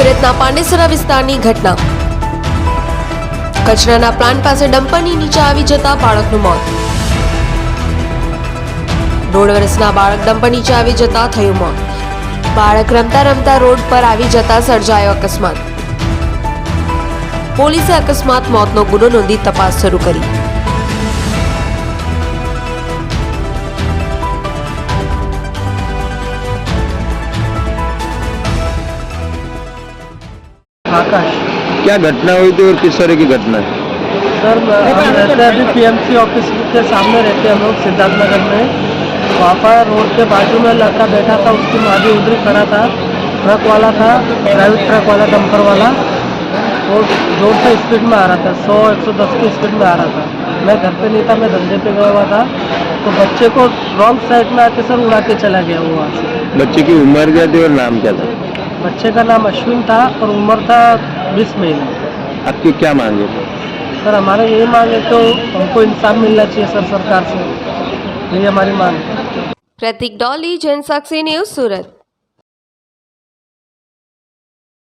સુરતના પાંડેસરા વિસ્તારની ઘટના. કચરાના પ્લાન્ટ પાસે ડમ્પરની નીચે આવી જતા બાળકનું મોત. દોઢ વર્ષના બાળક ડમ્પર નીચે આવી જતા થયું મોત. બાળક રમતા રમતા રોડ પર આવી જતા સર્જાયો અકસ્માત. પોલીસે અકસ્માત મોતનો ગુનો નોંધી તપાસ શરૂ કરી. आकाश। क्या घटना हुई थी और किस तरह की घटना है? सर हम रहते हैं अभी पीएमसी ऑफ़िस के सामने रहते हैं हम लोग सिद्धार्थ नगर में। वहाँ पर रोड के बाजू में लड़का बैठा था उसकी माँ भी उधर ही खड़ा था। ट्रक वाला था प्राइवेट ट्रक वाला डंपर वाला। वो ज़ोर से स्पीड में आ रहा था सौ एक सौ दस की स्पीड में आ रहा था। मैं घर पे नहीं था मैं धंधे पे गया हुआ था। तो बच्चे को रॉन्ग साइड में आके सर उड़ा के चला गया वो वहाँ से। बच्चे की उम्र क्या थी और नाम क्या था? बच्चे का नाम अश्विन था और उम्र था बीस महीने। आपकी क्या मांगे? थे सर हमारे ये मांगे तो हमको इंसाफ मिलना चाहिए सर सरकार से। यही हमारी मांग प्रतीक डॉली जनसाक्षी न्यूज़ सूरत।